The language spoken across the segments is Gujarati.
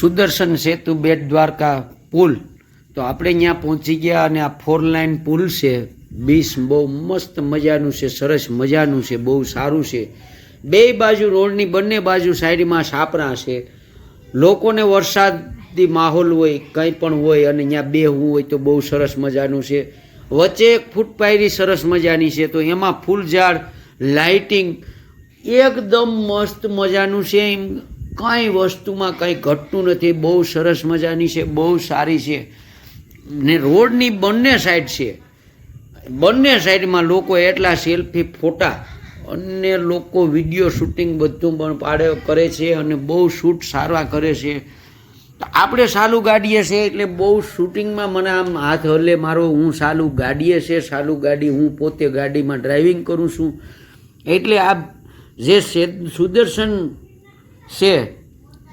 સુદર્શન સેતુ બેટ દ્વારકા પુલ. તો આપણે ત્યાં પહોંચી ગયા અને આ ફોર લાઇન પુલ છે. બીસ બહુ મસ્ત મજાનું છે, સરસ મજાનું છે, બહુ સારું છે. બે બાજુ રોડની બંને બાજુ સાઈડમાં સાપરા છે. લોકોને વરસાદી માહોલ હોય, કંઈ પણ હોય અને ત્યાં બેહવું હોય તો બહુ સરસ મજાનું છે. વચ્ચે એક ફૂટપાયરી સરસ મજાની છે, તો એમાં ફૂલ ઝાડ લાઇટિંગ, એકદમ મસ્ત મજાનું છે એમ. કાંઈ વસ્તુમાં કંઈ ઘટતું નથી. બહુ સરસ મજાની છે, બહુ સારી છે. ને રોડની બંને સાઈડ છે. બંને સાઈડમાં લોકો એટલા સેલ્ફી ફોટા અને લોકો વીડિયો શૂટિંગ બધું પણ પાડે, કરે છે અને બહુ શૂટ સારા કરે છે. તો આપણે સાલું ગાડીએ છે એટલે બહુ શૂટિંગમાં મને આમ હાથ હલે મારો, હું સાલું ગાડીએ છે, સાલું ગાડી હું પોતે ગાડીમાં ડ્રાઇવિંગ કરું છું. એટલે આ જે સુદર્શન છે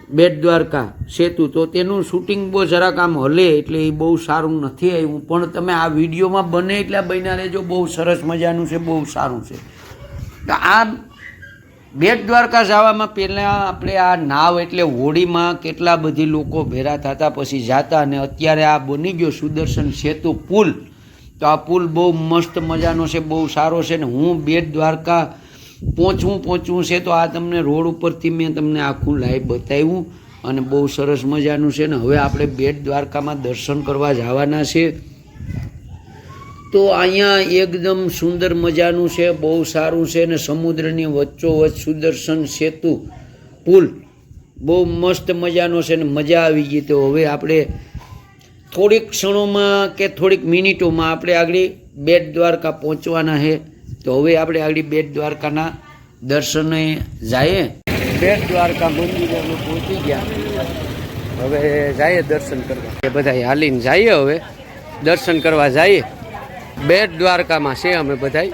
બેટ દ્વારકા સેતુ, તો તેનું શૂટિંગ બહુ જરાક આમ હલે એટલે એ બહુ સારું નથી આવ્યું. પણ તમે આ વિડીયોમાં બને એટલા બન્યા રહેજો, બહુ સરસ મજાનું છે, બહુ સારું છે. તો આ બેટ દ્વારકા જવામાં પહેલાં આપણે આ નાવ એટલે હોડીમાં કેટલા બધી લોકો ભેરા થતા, પછી જાતા અને અત્યારે આ બની ગયો સુદર્શન સેતુ પુલ. તો આ પુલ બહુ મસ્ત મજાનો છે, બહુ સારો છે ને હું બેટ દ્વારકા પહોંચવું પહોંચવું છે તો આ તમને રોડ ઉપરથી મેં તમને આખું લાઈવ બતાવ્યું અને બહુ સરસ મજાનું છે ને હવે આપણે બેટ દ્વારકામાં દર્શન કરવા જવાના છે. તો અહીંયા એકદમ સુંદર મજાનું છે, બહુ સારું છે ને સમુદ્રની વચ્ચોવચ્ચ સુદર્શન સેતુ પુલ. બહુ મસ્ત મજાનો છે ને મજા આવી ગઈ તો હવે આપણે થોડીક ક્ષણોમાં કે થોડીક મિનિટોમાં આપણે આગળ બેટ દ્વારકા પહોંચવાના છે. તો હવે આપણે આગળ બેટ દ્વારકાના દર્શને જઈએ. બેટ દ્વારકા મંદિરે પહોંચી ગયા. હવે જઈએ દર્શન કરવા. એ બધા હાલીને જઈએ હવે. દર્શન કરવા જઈએ. બેટ દ્વારકામાં છે અમે બધા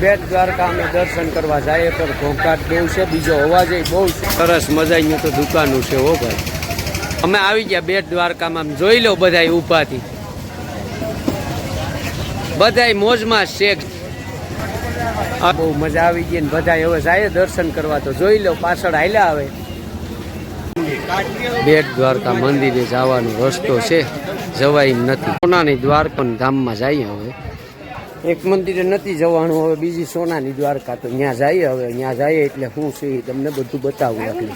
બેટ દ્વારકા અમે દર્શન કરવા જઈએ પણ ઘોંઘાટ બહુ છે, બીજો અવાજ બહુ છે. સરસ મજાની તો દુકાનો છે હો ભાઈ. અમે આવી ગયા બેટ દ્વારકામાં. જોઈ લો બધા ઊભાથી. બધાય મોજમાં શેખ બહુ મજા આવી ગઈ ને બધા હવે જાય દર્શન કરવા. તો જોઈ લો, પાછળ હાલ્યા આવે. બેટ દ્વારકા મંદિરે જવાનો રસ્તો છે, જવાય નથી. સોનાની દ્વારકા ધામમાં જઈએ હવે. એક મંદિરે નથી જવાનું, હવે બીજી સોનાની દ્વારકા. તો ત્યાં જઈએ હવે ત્યાં જઈએ એટલે શું છે તમને બધું બતાવું આપણે.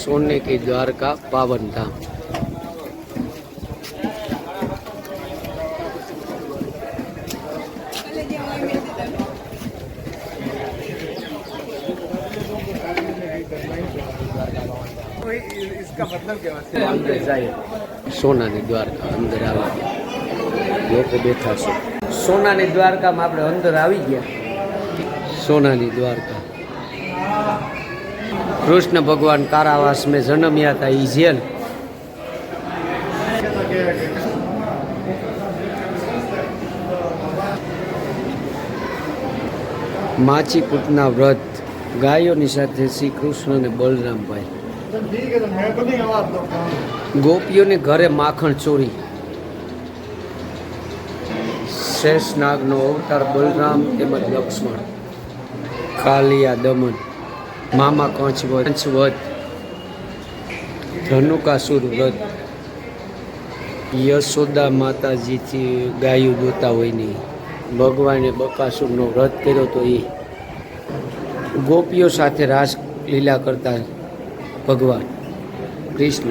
સોને કી દ્વારકા પાવનધામ સોનાની દ્વારકા અંદર આવી ગયા લોકો બેઠા છે સોનાની દ્વારકામાં આપણે અંદર આવી ગયા સોનાની દ્વારકા કૃષ્ણ ભગવાન કારાવાસ મેં જન્મ્યા હતા ઈ જેલ વ્રત ગાયોની સાથે શ્રી કૃષ્ણ અને બલરામભાઈ ગોપીઓને ઘરે માખણ ચોરી. શેષનાગનો અવતાર બલરામ તેમજ લક્ષ્મણ. કાલિયા દમન. મામા કંચવત કંચવત ધનુકાસુર વ્રત. યશોદા માતાજીથી ગાયું દોતા હોય નહીં ભગવાને બકાસુરનો વ્રત કર્યો તો એ. ગોપીઓ સાથે રાસ લીલા કરતા ભગવાન, કૃષ્ણ.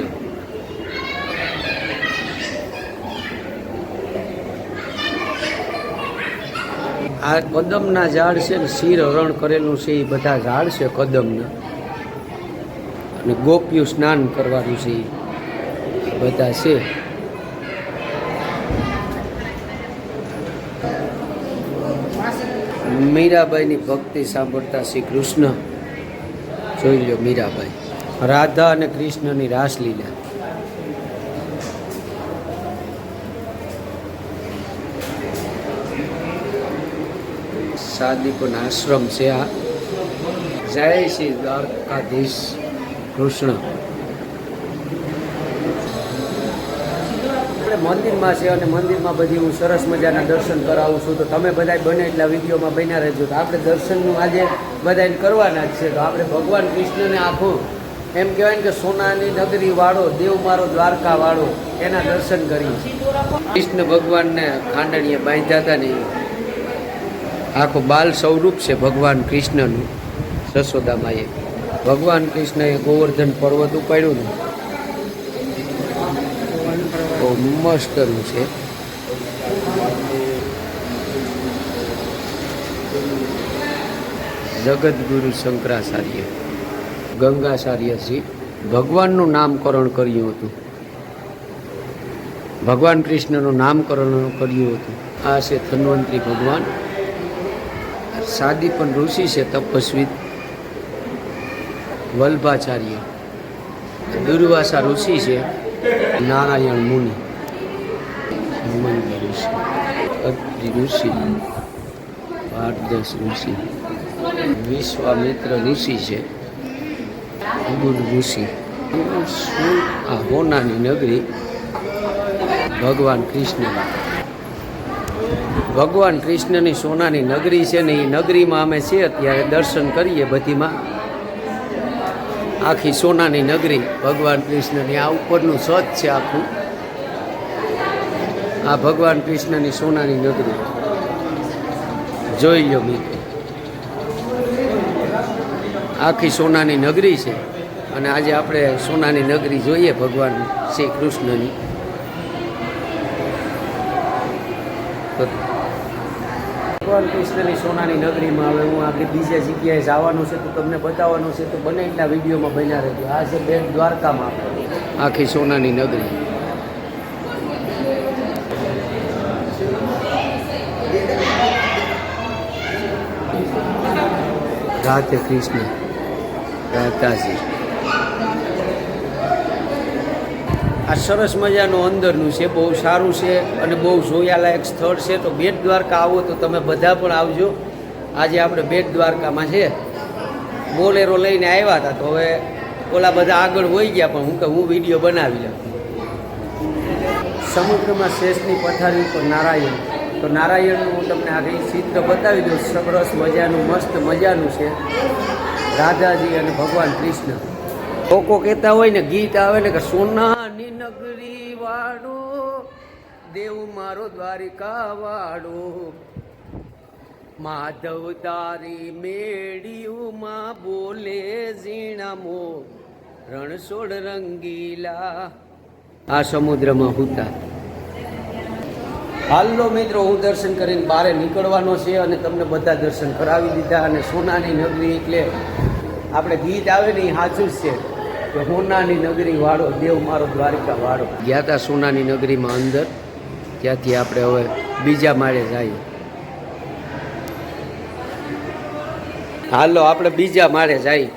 આ કદમના ઝાડ છે ને, શિર હરણ કરેલું છે, એ બધા ઝાડ છે કદમના. અને ગોપ્યું સ્નાન કરવાનું છે, એ બધા છે. મીરાબાઈની ભક્તિ સાંભળતા શ્રી કૃષ્ણ. જોઈ લો મીરાબાઈ. રાધા અને કૃષ્ણની રાસલીલા સાદીપન આશ્રમ છે આ. જય શ્રી દ્વારકાધીશ કૃષ્ણ. મંદિરમાં છે અને મંદિરમાં બધી હું સરસ મજાના દર્શન કરાવું છું. તો તમે બધા બને એટલા વિડીયોમાં બન્યા રહેજો. તો આપણે દર્શનનું આજે બધાને કરવાના જ છે. તો આપણે ભગવાન કૃષ્ણને આખું એમ કહેવાય કે સોનાની નગરી વાળો, દેવ મારો દ્વારકા વાળો, એના દર્શન કરી. કૃષ્ણ ભગવાનને ખાંડણીએ બાંધ્યા હતા ને આખો બાલ સ્વરૂપ છે ભગવાન કૃષ્ણનું સસોદામાએ ભગવાન કૃષ્ણએ ગોવર્ધન પર્વત ઉપાડ્યું ને. બહુ મસ્તનું છે. જગદગુરુ શંકરાચાર્ય. ગંગાચાર્યજી ભગવાનનું નામકરણ કર્યું હતું. ભગવાન કૃષ્ણનું નામકરણ કર્યું હતું. આ છે ધન્વંતરી ભગવાન. સાદી પણ ઋષિ છે તપસ્વી વલ્ભાચાર્ય. દુર્વાસા ઋષિ છે નારાયણ મુનિ. હેમંત ઋષિ અત્રિ ઋષિ ભારદેશ ઋષિ, વિશ્વામિત્ર ઋષિ છે. ગુરુ ઋષિ આ હોનાની નગરી ભગવાન કૃષ્ણમાં ભગવાન કૃષ્ણની સોનાની નગરી છે ને એ નગરીમાં અમે છીએ અત્યારે દર્શન કરીએ બધીમાં. આખી સોનાની નગરી ભગવાન કૃષ્ણની, આ ઉપરનું સત છે આખું. આ ભગવાન કૃષ્ણની સોનાની નગરી. જોઈ લો મિત્રો આખી સોનાની નગરી છે. અને આજે આપણે સોનાની નગરી જોઈએ ભગવાન શ્રી કૃષ્ણની. ભગવાન કૃષ્ણની સોનાની નગરીમાં હવે હું આપણે બીજા જગ્યાએ જવાનું છે, તો તમને બતાવવાનું છે, તો બને એટલા વિડીયોમાં બન્યા રહેજો. આ છે બેટ દ્વારકામાં. આખી સોનાની નગરી. રાધે કૃષ્ણ, રાધાજી. આ સરસ મજાનું અંદરનું છે, બહુ સારું છે અને બહુ જોયાલાયક સ્થળ છે. તો બેટ દ્વારકા આવો તો તમે બધા પણ આવજો. આજે આપણે બેટ દ્વારકામાં છે. બોલેરો લઈને આવ્યા હતા, તો હવે ઓલા બધા આગળ હોઈ ગયા, પણ હું કે હું વીડિયો બનાવી લઉં. સમુદ્રમાં શેષની પથારી ઉપર નારાયણ. તો નારાયણનું હું તમને આ ચિત્ર બતાવી દઉં. સરસ મજાનું, મસ્ત મજાનું છે. રાધાજી અને ભગવાન કૃષ્ણ. લોકો કહેતા હોય ને, ગીત આવે ને કે સોનાની નગરી વાળો દેવ મારો દ્વારિકા વાળો માધવ તારી મેળીઓમાં બોલે ઝીણામો, રણછોડ રંગીલા. આ સમુદ્રમાં હુતા. હાલો મિત્રો, હું દર્શન કરીને બહાર નીકળવાનો છે અને તમને બધા દર્શન કરાવી દીધા અને સોનાની નગરી એટલે આપણે ગીત આવે ને એ સાચું જ છે. કે સોનાની નગરી વાળો, દેવ મારો દ્વારિકા વાળો. ગયા હતા સોનાની નગરીમાં અંદર. ત્યાંથી આપણે હવે બીજા માળે જઈએ. હાલો, આપણે બીજા માળે જઈએ.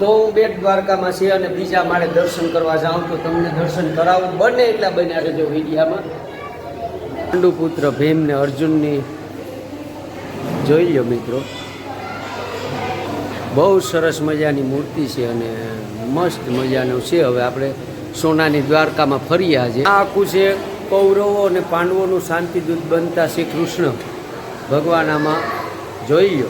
તો હું બેટ દ્વારકામાં છે અને બીજા માળે દર્શન કરવા જાઉં તો તમને દર્શન કરાવું. બને એટલા બન્યા રહેજો વિડીયામાં. પાંડુપુત્ર ભીમ ને અર્જુનની જોઈ લો મિત્રો. બહુ સરસ મજાની મૂર્તિ છે અને મસ્ત મજાનું છે. હવે આપણે સોનાની દ્વારકામાં ફર્યા છે આ આખું છે કૌરવો અને પાંડવોનું શાંતિદૂત બનતા શ્રી કૃષ્ણ. ભગવાન આમાં જોઈ લો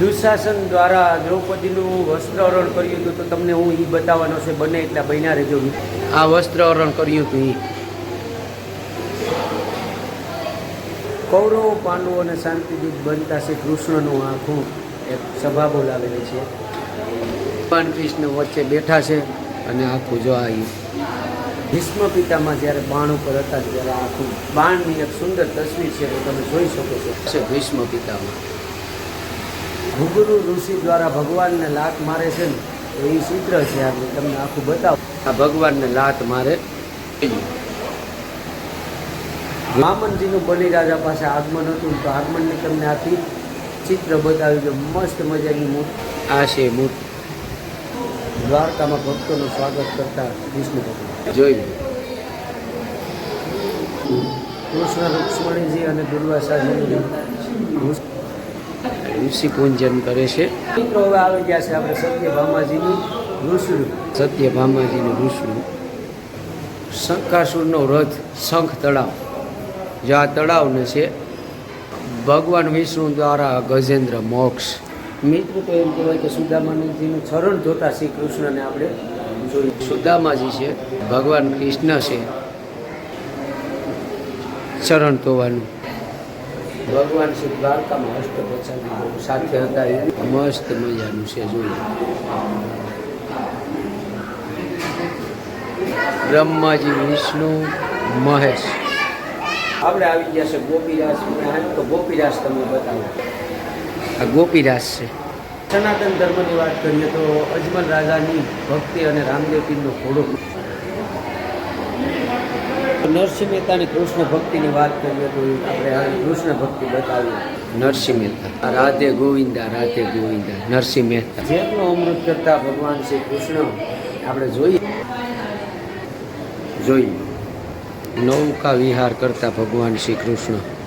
દુશાસન દ્વારા દ્રૌપદીનું વસ્ત્રહરણ કર્યું હતું તો તમને હું એ બતાવવાનો છે, બને એટલા બન્યા રહેજો. આ વસ્ત્રહરણ કર્યું હતું એ કૌરવો, પાંડવો અને શાંતિદૂત બનતા શ્રી કૃષ્ણનું આખું એક સભા બોલાવેલી છે. ભગવાન કૃષ્ણ વચ્ચે બેઠા છે અને આખું જો આ ભીષ્મ પિતામાં જ્યારે બાણ ઉપર હતા ત્યારે આખું બાણની એક સુંદર તસવીર છે તો તમે જોઈ શકો છો. છે ભીષ્મ પિતામાં. ભૂગુરુ ઋષિ દ્વારા ભગવાનને લાત મારે છે ને એ ચિત્ર છે આપણે તમને આખું બતાવો. આ ભગવાનને લાત મારે. વામનજીનું બલિરાજા પાસે આગમન હતું તો આગમનની તમને આખી ચિત્ર બતાવ્યું છે મસ્ત મજાની મૂર્તિ આ છે મૂર્તિ દ્વારકામાં ભક્તોનું સ્વાગત કરતા વિષ્ણુ ભગવાન. જોઈ કૃષ્ણ રૂક્ષ્મણીજી અને દુર્વાસાજીનું ઋષિ પૂજન કરે છે. મિત્રો હવે આવી ગયા છે આપણે સત્ય ભામાજીનું ઋષિનું સત્ય ભામાજીનું ઋષિનું શંકાસુરનો રથ શંખ તળાવ. જે આ તળાવને છે ભગવાન વિષ્ણુ દ્વારા ગજેન્દ્ર મોક્ષ. મિત્રો તો એમ કહેવાય કે સુદામાજીનું ચરણ જોતા શ્રી કૃષ્ણને આપણે જોઈએ સુદામાજી છે, ભગવાન કૃષ્ણ છે, ચરણ ધોવાનું ભગવાન શ્રી દ્વારકામાં અષ્ટપચારી સાથે હતા એ મસ્ત મજાનું છે જોઈએ બ્રહ્માજી, વિષ્ણુ, મહેશ. આપણે આવી ગયા છે ગોપીરાસ તો ગોપીરાસ તમને બતાવો. આ ગોપીદાસ છે. સનાતન ધર્મની વાત કરીએ તો અજમલ રાજાની ભક્તિ અને રામદેવ પીરનો ઘોડો. નરસિંહ મહેતાની કૃષ્ણ ભક્તિની વાત કરીએ તો આપણે આ કૃષ્ણ ભક્તિ બતાવી નરસિંહ મહેતા રાધે ગોવિંદા રાધે ગોવિંદા. નરસિંહ મહેતા જેમનો અમૃત કરતા ભગવાન શ્રી કૃષ્ણ આપણે જોઈએ. જોઈએ. નૌકા વિહાર કરતા ભગવાન શ્રી કૃષ્ણ.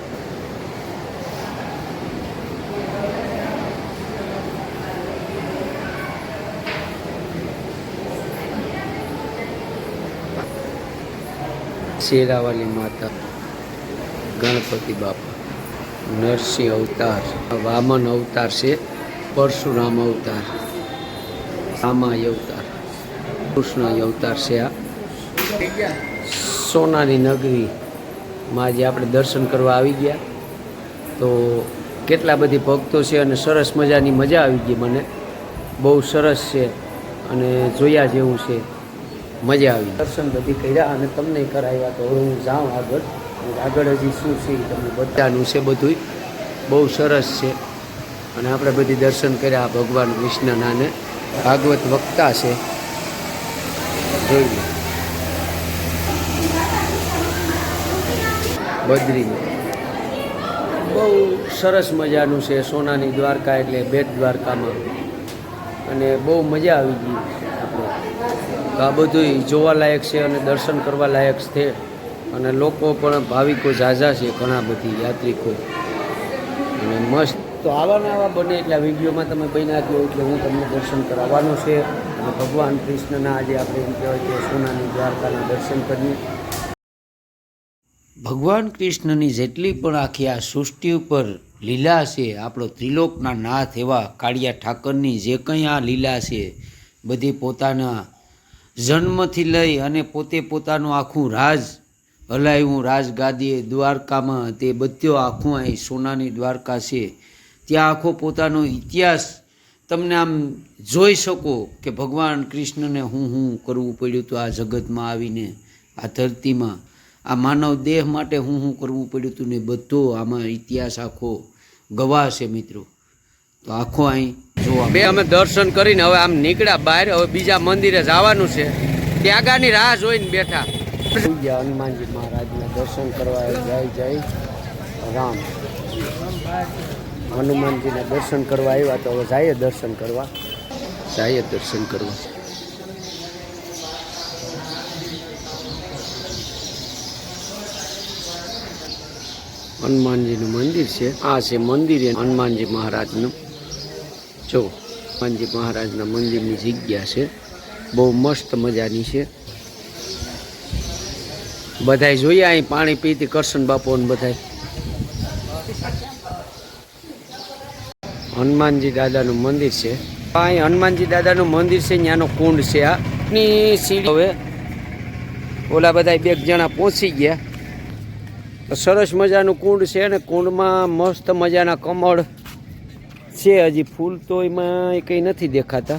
શેરાવાલી માતા, ગણપતિ બાપા, નરસિંહ અવતાર, વામન અવતાર છે, પરશુરામ અવતાર રામા અવતાર કૃષ્ણ અવતાર છે આ. સોનાની નગરીમાં જે આપણે દર્શન કરવા આવી ગયા. તો કેટલા બધી ભક્તો છે અને સરસ મજાની મજા આવી ગઈ મને. બહુ સરસ છે અને જોયા જેવું છે. મજા આવી. દર્શન બધી કર્યા અને તમને કરાવ્યા તો હવે હું જાઉં આગળ. આગળ હજી શું છે તમને બધાનું છે બધું બહુ સરસ છે. અને આપણે બધી દર્શન કર્યા ભગવાન કૃષ્ણનાને ભાગવત વક્તા છે. જોઈએ. બદ્રીમાં બહુ સરસ મજાનું છે સોનાની દ્વારકા એટલે બેટ દ્વારકામાં. અને બહુ મજા આવી ગઈ તો આ બધું જોવાલાયક છે અને દર્શન કરવા લાયક છે. અને લોકો પણ ભાવિકો ઝાઝા છે ઘણા બધી યાત્રિકો. અને મસ્ત તો આવા ને આવા બને એટલે આ વિડીયોમાં તમે બન્યા ગયો એટલે હું તમને દર્શન કરાવવાનો છે. અને ભગવાન કૃષ્ણના આજે આપણે એમ કહેવાય કે સોનાની દ્વારકાના દર્શન કરીએ. ભગવાન કૃષ્ણની જેટલી પણ આખી આ સૃષ્ટિ ઉપર લીલા છે, આપણો ત્રિલોકના નાથ એવા કાળિયા ઠાકરની જે કંઈ આ લીલા છે, બધી પોતાના જન્મથી લઈ અને પોતે પોતાનું આખું રાજ હલાવ્યું રાજગાદીએ દ્વારકામાં તે બધો આખું અહીં સોનાની દ્વારકા છે. ત્યાં આખો પોતાનો ઇતિહાસ તમને આમ જોઈ શકો કે ભગવાન કૃષ્ણને હું હું કરવું પડ્યું હતું આ જગતમાં આવીને, આ ધરતીમાં. આ માનવ દેહ માટે હું હું કરવું પડ્યું હતું ને બધો આમાં ઇતિહાસ આખો ગવાહ છે મિત્રો. તો આખો અહીં જોવા બે અમે દર્શન કરીને હવે આમ નીકળ્યા બહાર હવે બીજા મંદિરે જવાનું છે. ત્યાગાની રાહ જોઈને બેઠા. હનુમાનજી મહારાજના દર્શન કરવા જય જય. રામ. હનુમાનજીના દર્શન કરવા આવ્યા તો હવે જાય દર્શન કરવા. જાય દર્શન કરવા. હનુમાનજીનું મંદિર છે. આ છે મંદિર હનુમાનજી મહારાજનું. જો હનુમાનજી મહારાજના મંદિરની જગ્યા છે. બહુ મસ્ત મજાની છે. બધાય જોઈએ અહીં પાણી પીતી કરશન બાપુને બધાય? હનુમાનજી દાદાનું મંદિર છે. અહીં હનુમાનજી દાદાનું મંદિર છે, ત્યાંનો કુંડ છે આ. ની સીડી હવે ઓલા બધા બે જણા પહોંચી ગયા. સરસ મજાનું કુંડ છે અને કુંડમાં મસ્ત મજાના કમળ છે, હજી ફૂલ તો એમાં કંઈ નથી દેખાતા.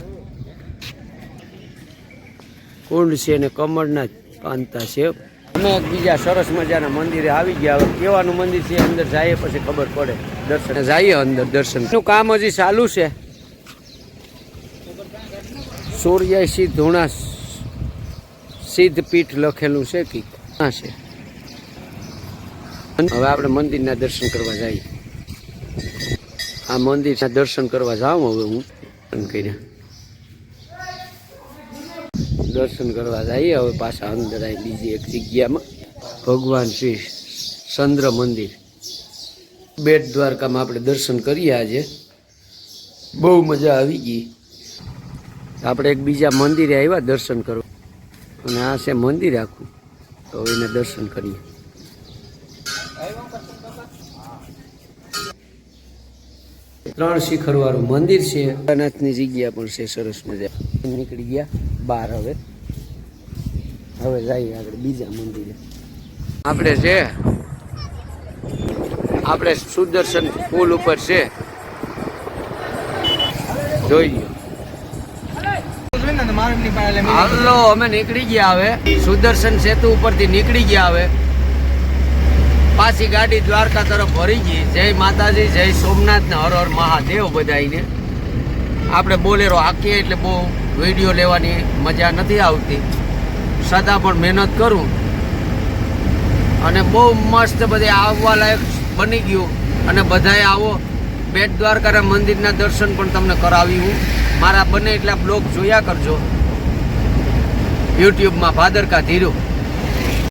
કુંડ છે ને કમળના પાંતા છે. અમે બીજા સરસ મજાના મંદિરે આવી ગયા. કેવાનું મંદિર છે અંદર જઈએ પછી ખબર પડે. દર્શન. જઈએ અંદર દર્શન. શું કામ હજી ચાલુ છે. સૂર્યાસી ધૂણા સિદ્ધ પીઠ લખેલું છે કે હા છે? હવે આપણે મંદિરના દર્શન કરવા જઈએ. આ મંદિરના દર્શન કરવા જાઉં હવે હું. એમ કર્યા દર્શન કરવા જઈએ હવે પાછા અંદર આવી બીજી એક જગ્યામાં. ભગવાન શ્રી ચંદ્ર મંદિર. બેટ દ્વારકામાં આપણે દર્શન કરીએ આજે. બહુ મજા આવી ગઈ. આપણે એક બીજા મંદિરે આવ્યા દર્શન કરવા. અને આ છે મંદિર આખું. તો એને દર્શન કરીએ. ત્રણ શિખર વાળું મંદિર છે. અનાથની જગ્યા પણ છે સરસ મજા. નીકળી ગયા બહાર હવે. હવે જઈએ આગળ બીજા મંદિરે. આપણે છે આપણે સુદર્શન પુલ ઉપર છે. જોઈ લ્યો હાલો અમે નીકળી ગયા હવે. સુદર્શન સેતુ ઉપરથી નીકળી ગયા હવે. પાછી ગાડી દ્વારકા તરફ ભરી ગઈ. જય માતાજી, જય સોમનાથ ને હર હર મહાદેવ બધાઈને આપણે બોલેરો હાકીએ એટલે બહુ વીડિયો લેવાની મજા નથી આવતી. છતાં પણ મહેનત કરું. અને બહુ મસ્ત બધે આવવા લાયક બની ગયું. અને બધાએ આવો બેટ દ્વારકાના મંદિરના દર્શન પણ તમને કરાવી હું. મારા બને એટલા બ્લોગ જોયા કરજો. યુટ્યુબમાં ભાદરકા ધીરું.